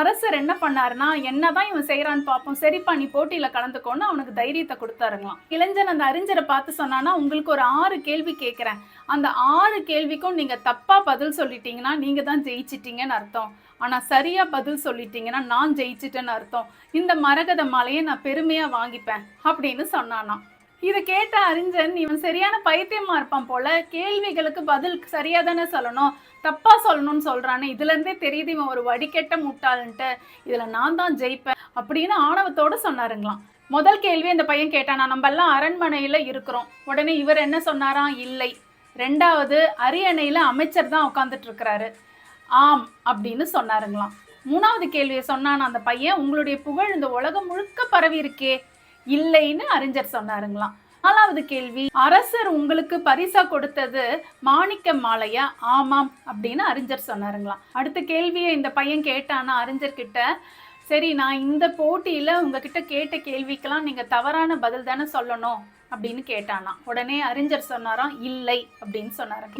அரசர் என்ன பண்ணாருன்னா என்னதான் இவன் செய்யறான்னு பார்ப்போம். சரிப்பா நீ போட்டியில கலந்துக்கோன்னு அவனுக்கு தைரியத்தை கொடுத்தாருங்களாம். இளைஞன் அந்த அறிஞரை பார்த்து சொன்னானா உங்களுக்கு ஒரு ஆறு கேள்வி கேட்குறேன். அந்த ஆறு கேள்விக்கும் நீங்க தப்பா பதில் சொல்லிட்டீங்கன்னா நீங்க தான் ஜெயிச்சிட்டீங்கன்னு அர்த்தம். ஆனா சரியா பதில் சொல்லிட்டீங்கன்னா நான் ஜெயிச்சிட்டேன்னு அர்த்தம். இந்த மரகத மாலையை நான் பெருமையா வாங்கிப்பேன். அப்படின்னு சொன்னானா இதை கேட்ட அறிஞன் இவன் சரியான பைத்தியமா இருப்பான் போல கேள்விகளுக்கு பதில் சரியா தானே சொல்லணும் தப்பா சொல்லணும்னு சொல்றானே இதுல இருந்தே தெரியுது இவன் ஒரு வடிகெட்ட முட்டாளுன்ட்டு இதுல நான் தான் ஜெயிப்பேன் அப்படின்னு ஆணவத்தோட சொன்னாருங்களாம். முதல் கேள்வி அந்த பையன் கேட்டானா நம்ம எல்லாம் அரண்மனையில இருக்கிறோம் உடனே இவர் என்ன சொன்னாராம் இல்லை. ரெண்டாவது அரியணையில அமைச்சர் தான் உட்காந்துட்டு இருக்கிறாரு. ஆம் அப்படின்னு சொன்னாருங்களாம். மூணாவது கேள்வியை சொன்னான் அந்த பையன் உங்களுடைய புகழ் இந்த உலகம் முழுக்க பரவி இருக்கே இல்லைன்னு அறிஞர் சொன்னாருங்களாம். நாலாவது கேள்வி அரசர் உங்களுக்கு பரிசா கொடுத்தது மாணிக்க மாலையா? ஆமாம் அப்படின்னு அறிஞர் சொன்னாருங்களாம். அடுத்த கேள்வியை இந்த பையன் கேட்டானா? அறிஞர் கிட்ட சரி நான் இந்த போட்டியில உங்ககிட்ட கேட்ட கேள்விக்கெல்லாம் நீங்க தவறான பதில் தானே சொல்லணும்? அப்படின்னு கேட்டானா. உடனே அறிஞர் சொன்னாராம் இல்லை அப்படின்னு சொன்னாருங்க